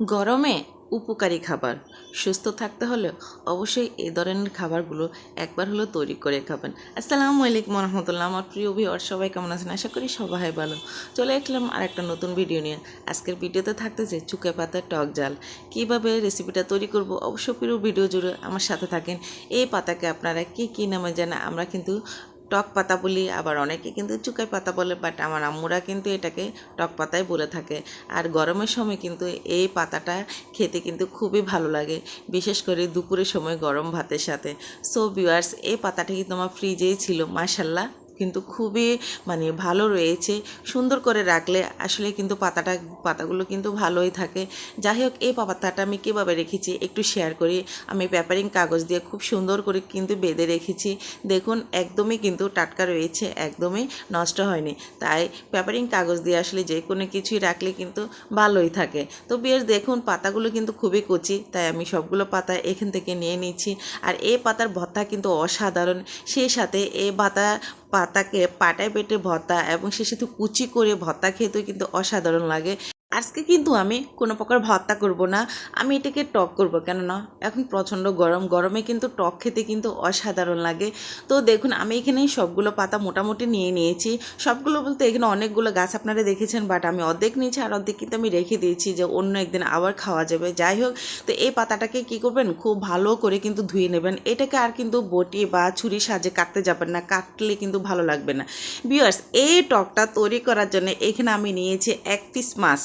গরমে উপকারী খাবার। সুস্থ থাকতে হলে অবশ্যই এই ধরনের খাবারগুলো একবার হলেও তৈরি করে খাবেন। আসসালামু আলাইকুম রহমতুল্লাহ আমার প্রিয় ভিওর সবাই কেমন আছেন? আশা করি সবাই ভালো। চলে আসলাম আর একটা নতুন ভিডিও নিয়ে। আজকের ভিডিওতে থাকতেছে চুকে পাতার টক জাল। কীভাবে রেসিপিটা তৈরি করব? অবশ্য পুরো ভিডিও জুড়ে আমার সাথে থাকেন। এই পাতাকে আপনারা কী কী নামে জানেন? আমরা কিন্তু টক পাতা বলি, আবার অনেকে কিন্তু চুকাই পাতা বলে বাট আমার আম্মুরা কিন্তু এটাকে টক পাতাই বলে থাকে। আর গরমের সময় কিন্তু এই পাতাটা খেতে কিন্তু খুবই ভালো লাগে, বিশেষ করে দুপুরের সময় গরম ভাতের সাথে। সো ভিউয়ার্স এই পাতাটা কিন্তু আমার ফ্রিজেই ছিল? মাশাল্লাহ কিন্তু খুবই মানে ভালো রয়েছে। সুন্দর করে রাখলে আসলে কিন্তু পাতাটা, পাতাগুলো কিন্তু ভালোই থাকে। যাই হোক এই পাতাটা আমি কীভাবে রেখেছি একটু শেয়ার করি। আমি পেপারিং কাগজ দিয়ে খুব সুন্দর করে কিন্তু বেঁধে রেখেছি। দেখুন, একদমই কিন্তু টাটকা রয়েছে, একদমই নষ্ট হয়নি। তাই পেপারিং কাগজ দিয়ে আসলে যে কোনো কিছুই রাখলে কিন্তু ভালোই থাকে। তো বেশ দেখুন, পাতাগুলো কিন্তু খুবই কচি, তাই আমি সবগুলো পাতা এখান থেকে নিয়ে নিচ্ছি। আর এই পাতার ভর্তা কিন্তু অসাধারণ। সেই সাথে এই পাতা পাতাকে পাটায় পেটে ভর্তা এবং সে সেতু কুচি করে ভর্তা খেতেও কিন্তু অসাধারণ লাগে। আজকে কিন্তু আমি কোনো প্রকার ভর্তা করব না, আমি এটাকে টক করব কেননা এখন প্রচণ্ড গরম, গরমে কিন্তু টক খেতে কিন্তু অসাধারণ লাগে। তো দেখুন, আমি এখানে সবগুলো পাতা মোটামুটি নিয়ে নিয়েছি। সবগুলো বলতে এখানে অনেকগুলো গাছ আপনারা দেখেছেন বাট আমি অর্ধেক নিয়েছি আর অর্ধেক কিন্তু আমি রেখে দিয়েছি যে অন্য একদিন আবার খাওয়া যাবে। যাই হোক, তো এই পাতাটাকে কি করবেন? খুব ভালো করে কিন্তু ধুয়ে নেবেন। এটাকে আর কিন্তু বটি বা ছুরি সাজে কাটতে যাবেন না, কাটলে কিন্তু ভালো লাগবে না। বিয়ার্স এই টকটা তৈরি করার জন্য এখানে আমি নিয়েছি এক পিস মাছ।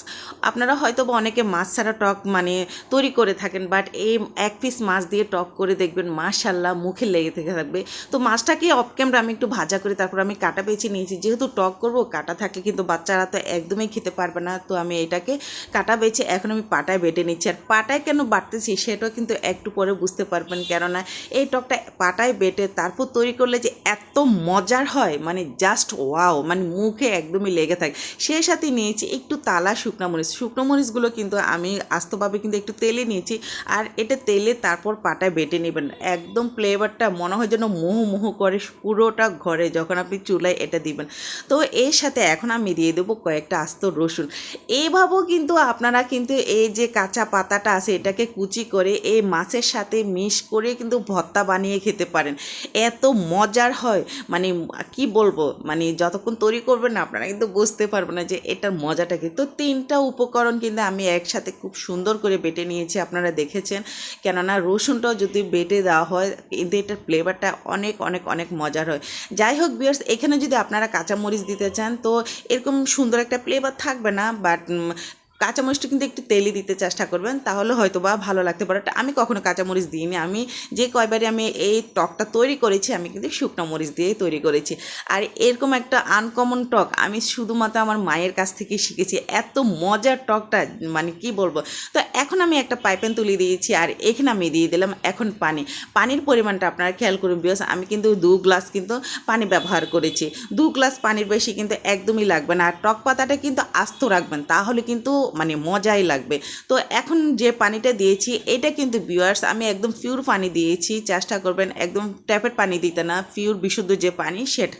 আপনারা হয়তো বা অনেকে মাছ ছাড়া টক মানে তৈরি করে থাকেন বাট এই এক পিস মাছ দিয়ে টক করে দেখবেন মাশাল্লাহ মুখে লেগে থেকে থাকবে। তো মাছটাকে অফ ক্যামেরা আমি একটু ভাজা করে তারপর আমি কাটা বেছে নিয়েছি। যেহেতু টক করব, কাটা থাকলে কিন্তু বাচ্চারা তো একদমই খেতে পারবে না। তো আমি এটাকে কাটা বেছে এখন আমি পাটায় বেটে নিচ্ছি। আর পাটায় কেন বাটতেছি সেটাও কিন্তু একটু পরে বুঝতে পারবেন। কেননা এই টকটা পাটায় বেটে তারপর তৈরি করলে যে এত মজার হয় মানে জাস্ট ওয়াও মানে মুখে একদমই লেগে থাকে। সেই সাথে নিয়েছি একটু তালা শুকনো মরিচ। শুকনো মরিচগুলো কিন্তু আমি আস্তভাবে কিন্তু একটু তেলে নিয়েছি। আর এটা তেলে তারপর পাটায় বেটে নেবেন। একদম ফ্লেভারটা মনে হয় যেন মোহ মোহ করে পুরোটা ঘরে যখন আপনি চুলায় এটা দিবেন। তো এর সাথে এখন আমি দিয়ে দেবো কয়েকটা আস্ত রসুন। এইভাবেও কিন্তু আপনারা কিন্তু এই যে কাঁচা পাতাটা আছে, এটাকে কুচি করে এই মাছের সাথে মিশ করে কিন্তু ভর্তা বানিয়ে খেতে পারেন। এত মজার হয়। মানে কি বলব? মানে যতক্ষণ তৈরি করবেন আপনারা কিন্তু বুঝতে পারবেন না যে এটার মজাটা কি। তো তিনটা উপকরণ কিন্তু আমি একসাথে খুব সুন্দর করে বেটে নিয়েছি, আপনারা দেখেছেন। কেননা রসুনটাও যদি বেটে দেওয়া হয়, কিন্তু এটার ফ্লেভারটা অনেক অনেক অনেক মজার হয়। যাই হোক বিয়ার্স এখানে যদি আপনারা কাঁচামরিচ দিতে চান, তো এরকম সুন্দর একটা ফ্লেভার থাকবে না বাট কাঁচামরিচটা কিন্তু একটু তেলে দিতে চেষ্টা করবেন, তাহলে হয়তো বা ভালো লাগতে পারে। আমি কখনো কাঁচামরিচ দিইনি। আমি যে কয়বারে আমি এই টকটা তৈরি করেছি, আমি কিন্তু শুকনো মরিচ দিয়েই তৈরি করেছি। আর এরকম একটা আনকমন টক আমি শুধুমাত্র আমার মায়ের কাছ থেকে শিখেছি। এত মজার টকটা মানে কি বলব? তো এখন আমি একটা পাইপেন তুলে দিয়েছি, আর এখানে আমি দিয়ে দিলাম এখন পানি। পানির পরিমাণটা আপনারা খেয়াল করুন, বিকজ আমি কিন্তু দু গ্লাস কিন্তু পানি ব্যবহার করেছি। দু গ্লাস পানির বেশি কিন্তু একদমই লাগবে না। আর টক পাতাটা কিন্তু আস্ত রাখবেন, তাহলে কিন্তু মানে মজাই লাগবে। তো এখন যে পানিটা দিয়েছি, এটা কিন্তু ভিউয়ার্স আমি একদম পিওর পানি দিয়েছি। চেষ্টা করবেন একদম ট্যাপের পানি দিতে না পিওর বিশুদ্ধ যে পানি, সেটা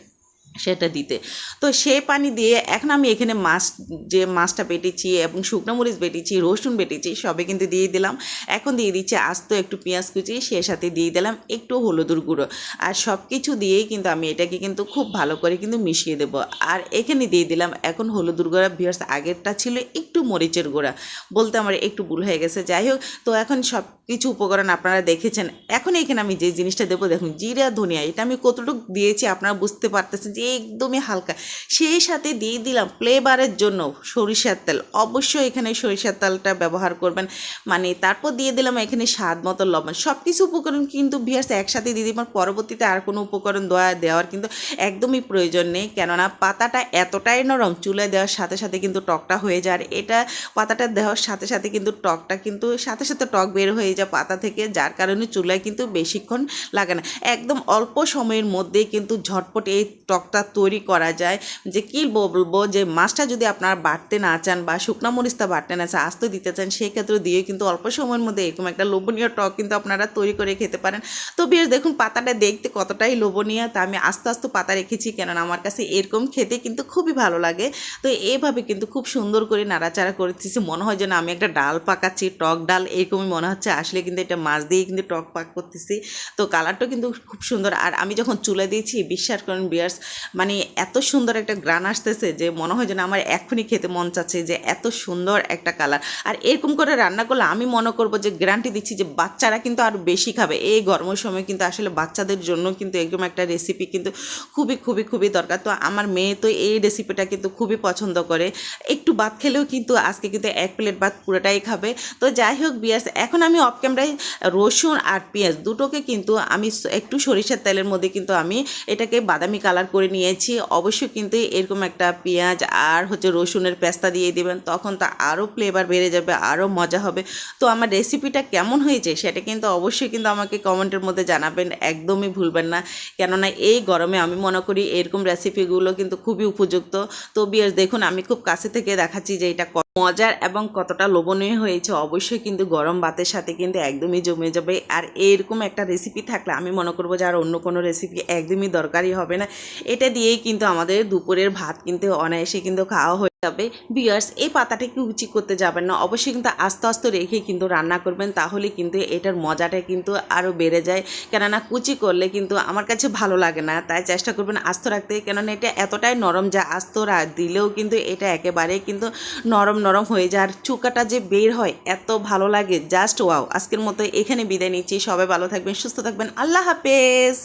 সেটা দিতে। তো সে পানি দিয়ে এখন আমি এখানে মাছ, যে মাছটা বেটেছি এবং শুকনো মরিচ বেটেছি, রসুন বেটেছি, সবে কিন্তু দিয়ে দিলাম। এখন দিয়ে দিচ্ছি আস্ত একটু পেঁয়াজ কুচি, সে সাথে দিয়ে দিলাম একটু হলুদুর গুঁড়ো। আর সব কিছু দিয়েই কিন্তু আমি এটাকে কিন্তু খুব ভালো করে কিন্তু মিশিয়ে দেবো। আর এখানে দিয়ে দিলাম এখন হলুদুর গুঁড়া ভিয়ার্স আগেরটা ছিল একটু মরিচের গুঁড়া। বলতে আমার একটু ভুল হয়ে গেছে, যাই হোক। তো এখন সব কিছু উপকরণ আপনারা দেখেছেন। এখন এখানে আমি যে জিনিসটা দেবো, দেখুন, জিরা, ধনিয়া, এটা আমি কতটুকু দিয়েছি আপনারা বুঝতে পারতেছেন যে একদমই হালকা। সেই সাথে দিয়ে দিলাম ফ্লেভারের জন্য সরিষার তেল। অবশ্যই এখানে সরিষার তেলটা ব্যবহার করবেন। মানে তারপর দিয়ে দিলাম এখানে স্বাদ মতো লবণ। সব কিছু উপকরণ কিন্তু ভিয়ার্স একসাথে দিয়ে দিবেন। পরবর্তীতে আর কোনো উপকরণ দেওয়া, দেওয়ার কিন্তু একদমই প্রয়োজন নেই। কেননা পাতাটা এতটাই নরম চুলে দেওয়ার সাথে সাথে কিন্তু টকটা হয়ে যায়। আর এটা পাতাটা দেওয়ার সাথে সাথে কিন্তু টকটা কিন্তু সাথে সাথে টক বের হয়ে যায় পাতা থেকে, যার কারণে চুলায় কিন্তু বেশিক্ষণ লাগে না। একদম অল্প সময়ের মধ্যে কিন্তু ঝটপট এই টকটা টকটা তৈরি করা যায় যে কি বলব যে মাছটা যদি আপনারা বাটতে না চান বা শুকনো মরিচটা বাটতে না চান, আস্ত দিতে চান সেই ক্ষেত্রে দিয়ে কিন্তু অল্প সময়ের মধ্যে এরকম একটা লোভনীয় টক কিন্তু আপনারা তৈরি করে খেতে পারেন। তো বেশ, দেখুন পাতাটা দেখতে কতটাই লোভনীয় তা আমি আস্তে আস্তে পাতা রেখেছি কেননা আমার কাছে এরকম খেতে কিন্তু খুবই ভালো লাগে। তো এইভাবে কিন্তু খুব সুন্দর করে নাড়াচাড়া করতেছি, মনে হয় যেন আমি একটা ডাল পাকাচ্ছি, টক ডাল এরকমই মনে হচ্ছে, আসলে কিন্তু এটা মাছ দিয়ে কিন্তু টক পাক করতেছি। তো কালারটা কিন্তু খুব সুন্দর। আর আমি যখন চুলে দিয়েছি, বিশ্বাস করেন বিয়ার্স মানে এত সুন্দর একটা গ্রান আসতেছে যে মনে হয় যেন আমার এখনই খেতে মন চাচ্ছে যে এত সুন্দর একটা কালার। আর এরকম করে রান্না করলে আমি মনে করব যে গ্যারান্টি দিচ্ছি যে বাচ্চারা কিন্তু আরও বেশি খাবে। এই গরমের সময় কিন্তু আসলে বাচ্চাদের জন্য কিন্তু এরকম একটা রেসিপি কিন্তু খুবই খুবই খুবই দরকার। তো আমার মেয়ে তো এই রেসিপিটা কিন্তু খুবই পছন্দ করে। একটু ভাত খেলেও কিন্তু আজকে কিন্তু এক প্লেট ভাত পুরোটাই খাবে। তো যাই হোক বিয়াস, এখন আমি অফ ক্যামেরায় রসুন আর পেঁয়াজ দুটোকে কিন্তু আমি একটু সরিষার তেলের মধ্যে কিন্তু আমি এটাকে বাদামি কালার করে নিয়েছি, অবশ্যই কিন্তু এরকম একটা পেঁয়াজ আর হচ্ছে রসুনের পেস্তা দিয়ে দেবেন, তখন তা আরও ফ্লেভার বেড়ে যাবে আরও মজা হবে। তো আমার রেসিপিটা কেমন হয়েছে সেটা কিন্তু অবশ্যই কিন্তু আমাকে কমেন্টের মধ্যে জানাবেন, একদমই ভুলবেন না। কেননা এই গরমে আমি মনে করি এরকম রেসিপিগুলো কিন্তু খুবই উপযুক্ত। তো বিয়ার্স দেখুন, আমি খুব কাছে থেকে দেখাচ্ছি যে এটা মজার এবং কতটা লোভনীয় হয়েছে, অবশ্যই কিন্তু গরম ভাতের সাথে কিন্তু একদমই জমে যাবে। আর এরকম একটা রেসিপি থাকলে আমি মনে করব যে আর অন্য কোনো রেসিপি একদমই দরকারই হবে না। এটা দিয়েই কিন্তু আমাদের দুপুরের ভাত কিন্তু অনায়াসে কিন্তু খাওয়া হয়ে যাবে বিয়ার্স, এই পাতাটাকে উচি করতে যাবেন না। অবশ্যই কিন্তু আস্তে আস্তে রেখে কিন্তু রান্না করবেন, তাহলে কিন্তু এটার মজাটা কিন্তু আরও বেড়ে যায়। কেননা কুচি করলে কিন্তু আমার কাছে ভালো লাগে না, তাই চেষ্টা করবেন আস্ত রাখতে। কেননা এটা এতটাই নরম যা আস্ত দিলেও কিন্তু এটা একেবারে কিন্তু নরম নরম হয়ে যায়। আর চুকাটা যে বের হয়, এত ভালো লাগে। Just wow. আজকের মতো এখানে বিদায় নিচ্ছি। সবাই ভালো থাকবেন, সুস্থ থাকবেন। আল্লাহ হাফেজ।